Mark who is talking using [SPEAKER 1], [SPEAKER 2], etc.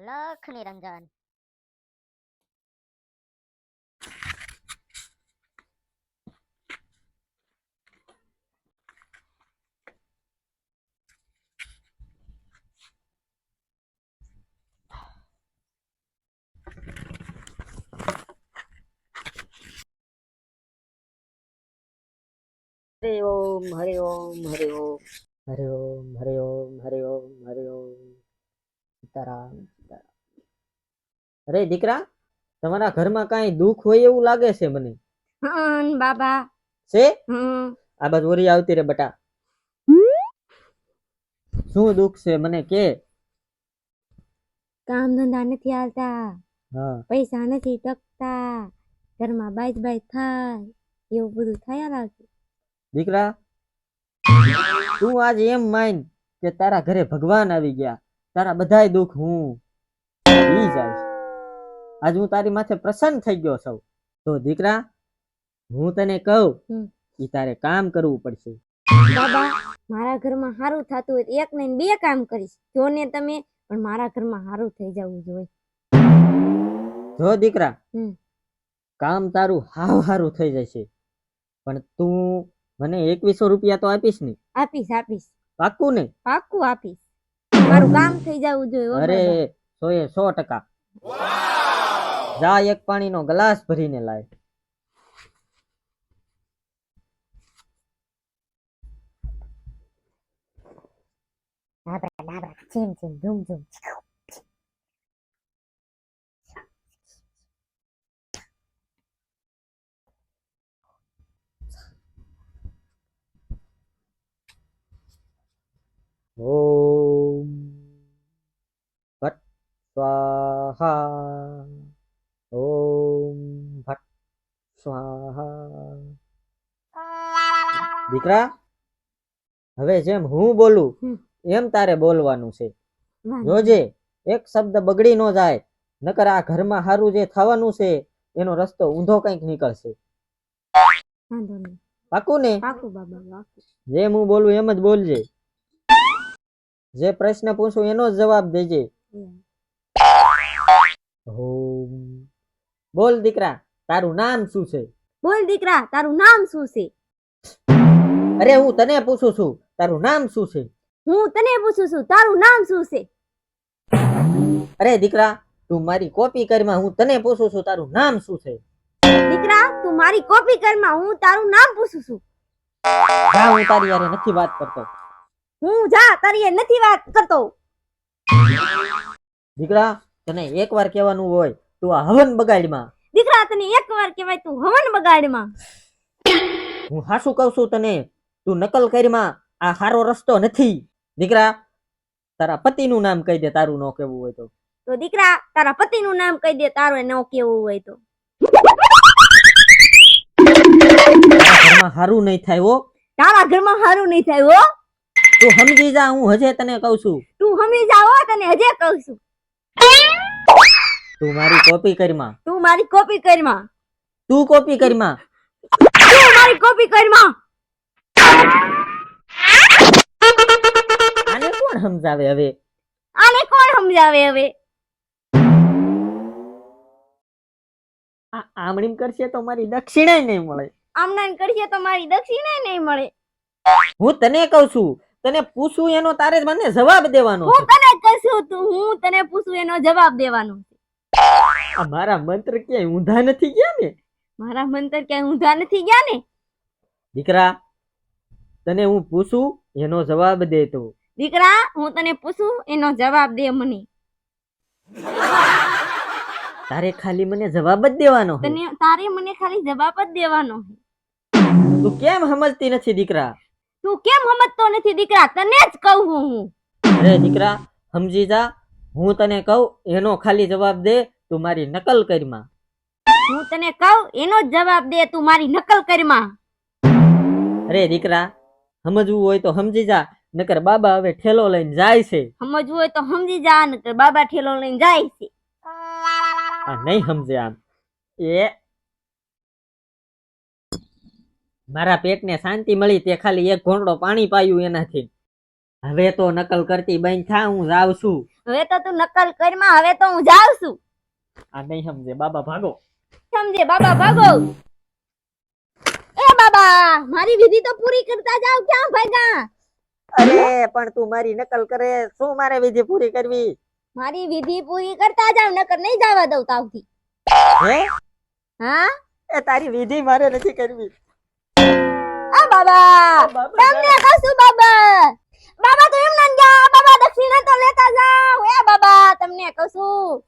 [SPEAKER 1] અલખ નિરંજન
[SPEAKER 2] હરે ઓમ હરે ઓમ હરે ઓમ હરે ઓમ હરે ઓમ હરે ઓમ અરે દીકરા તમારા ઘરમાં કાંઈ દુઃખ હોય એવું લાગે છે મને?
[SPEAKER 3] બાબા.
[SPEAKER 2] છે? આ બાજુ ઓરી આવતી રે બટા. શું દુઃખ છે મને કે?
[SPEAKER 3] કામ ધંધા નથી આવતા પૈસા નથી ટકતા. ઘરમાં બાઈજ બાઈજ થાય. એવું બધું થયા લાગે
[SPEAKER 2] દીકરા તું આજ એમ માન કે તારા ઘરે ભગવાન આવી ગયા. તારા બધાય દુઃખ હું. ઈ જાય આજ હું તારી માથે પ્રસન્ન થઈ ગયો છું. તો દીકરા હું તને કહું એ તારે કામ કરવું પડશે.
[SPEAKER 3] બાબા મારા ઘરમાં સારું થતું હોય એક નહીં બે કામ કરીશ. જો ને તમે પણ મારા ઘરમાં સારું થઈ જવું જોઈએ.
[SPEAKER 2] જો દીકરા કામ તારું હાવ સારું થઈ જશે. પણ તું મને એકવીસો રૂપિયા તો આપીશ ને?
[SPEAKER 3] આપીશ આપીશ.
[SPEAKER 2] પાક્કું ને?
[SPEAKER 3] પાક્કું આપીશ. મારું કામ થઈ જવું જોઈએ
[SPEAKER 2] અરે સો એ સો ટકા. જા એક પાણીનો ગ્લાસ ભરીને લાય.
[SPEAKER 1] ડાબરા ડાબરા ચીમ ચીમ ધૂમ ઝૂમ.
[SPEAKER 2] સ્વાહા. દીકરા હવે જેમ હું બોલું એમ તારે બોલવાનું છે. જોજે એક શબ્દ બગડી ન જાય નકર આ ઘરમાં હારું જે થવાનું છે એનો રસ્તો ઊંધો કંઈક નીકળશે. પાકું ને?
[SPEAKER 3] જે
[SPEAKER 2] જેમ હું બોલું એમ જ બોલજે. જે પ્રશ્ન પૂછું એનો જ જવાબ દેજે. બોલ દીકરા. તારું નામ શું છે?
[SPEAKER 3] બોલ દીકરા તારું નામ શું છે?
[SPEAKER 2] અરે હું તને પૂછું છું તારું નામ શું છે?
[SPEAKER 3] હું તને પૂછું છું તારું નામ શું છે?
[SPEAKER 2] અરે દીકરા તું મારી કોપી કરમાં હું તને પૂછું છું તારું નામ શું છે?
[SPEAKER 3] દીકરા તું મારી કોપી કરમાં હું તારું નામ પૂછું છું.
[SPEAKER 2] જા હું તારી યારે નથી વાત કરતો.
[SPEAKER 3] હું જા તારી નથી વાત કરતો.
[SPEAKER 2] દીકરા તને એક વાર કહેવાનું હોય તું આ હવન બગાડમાં
[SPEAKER 3] દીકરા તને એકવાર કહેવાય તું હવન બગાડમાં.
[SPEAKER 2] હું હાસું કહું છું તને તું નકલ કરીમાં આ હારો રસ્તો નથી. દીકરા તારા પતિનું નામ કહી દે તારું ન કેવું હોય તો.
[SPEAKER 3] તો દીકરા તારા પતિનું નામ કહી દે તારું ન કેવું હોય તો.
[SPEAKER 2] ઘરમાં હારું નહીં થાય હો.
[SPEAKER 3] તારા ઘરમાં સારું નહીં થાય હો.
[SPEAKER 2] તું સમજી જા હું હજે તને કહું છું.
[SPEAKER 3] તું હમી જાઓ તને હજે કહું છું.
[SPEAKER 2] તું મારી કોપી કરીમાં.
[SPEAKER 3] તું મારી કોપી કરમાં.
[SPEAKER 2] તું કોપી કરીમાં.
[SPEAKER 3] તું મારી કોપી કરમાં.
[SPEAKER 2] આને કોણ સમજાવે હવે?
[SPEAKER 3] આને કોણ સમજાવે હવે?
[SPEAKER 2] આમણીમ કરશે તો મારી દક્ષિણે નહીં મળે.
[SPEAKER 3] આમનાન કરશે તો મારી દક્ષિણે નહીં મળે.
[SPEAKER 2] હું તને કહું છું તને પૂછું એનો તારે મને જવાબ દેવાનો
[SPEAKER 3] હું તને કહું તું હું તને પૂછું એનો જવાબ દેવાનો
[SPEAKER 2] આ મારા મંત્ર ક્યાંય ઊંધા નથી ગયા ને?
[SPEAKER 3] મારા મંત્ર ક્યાંય ઊંધા નથી ગયા ને?
[SPEAKER 2] દીકરા તને હું પૂછું એનો જવાબ દે તું.
[SPEAKER 3] દીકરા હું તને પૂછું એનો જવાબ દે મને.
[SPEAKER 2] તારે ખાલી મને જવાબ જ દેવાનો
[SPEAKER 3] તને તારે મને ખાલી જવાબ જ દેવાનો
[SPEAKER 2] તું કેમ સમજતી નથી દીકરા?
[SPEAKER 3] તું કેમ સમજતો નથી દીકરા? તને જ કહું હું હું.
[SPEAKER 2] અરે દીકરા સમજી જા. હું તને કહું એનો ખાલી જવાબ દે તું મારી નકલ કરમાં.
[SPEAKER 3] હું તને કહું એનો જ જવાબ દે તું મારી નકલ કરમાં.
[SPEAKER 2] અરે દીકરા સમજવું હોય તો સમજી જા નકર બાબા હવે ઠેલો લઈને જાય છે.
[SPEAKER 3] સમજવું હોય તો સમજી જા નકર બાબા ઠેલો લઈને જાય છે.
[SPEAKER 2] આ નહીં સમજે આમ. એ મારા પેટને શાંતિ મળી તે ખાલી એક ઘોંટડો પાણી પાયું એનાથી. હવે તો નકલ કરતી બંધ થા હું જાઉં છું.
[SPEAKER 3] હવે તો તું નકલ કરમાં હવે તો હું જાઉં છું.
[SPEAKER 2] આ નહીં સમજે બાબા ભાગો.
[SPEAKER 3] સમજે બાબા ભાગો. એ બાબા મારી વિધિ તો પૂરી કરતા જાવ ક્યાં ભાગા
[SPEAKER 2] અરે પણ તું મારી નકલ કરે શું મારે વિધિ પૂરી કરવી?
[SPEAKER 3] મારી વિધિ પૂરી કરતા જાવ નકર નહીં જવા દઉં તાવથી.
[SPEAKER 2] હે?
[SPEAKER 3] હા?
[SPEAKER 2] એ તારી વિધિ મારે નથી કરવી.
[SPEAKER 3] આ બાબા
[SPEAKER 2] બાબા,
[SPEAKER 3] તમને કશું બાબા. બાબા તો એમ ના જા બાબા તો લેતા જાવ એ બાબા તમને કશું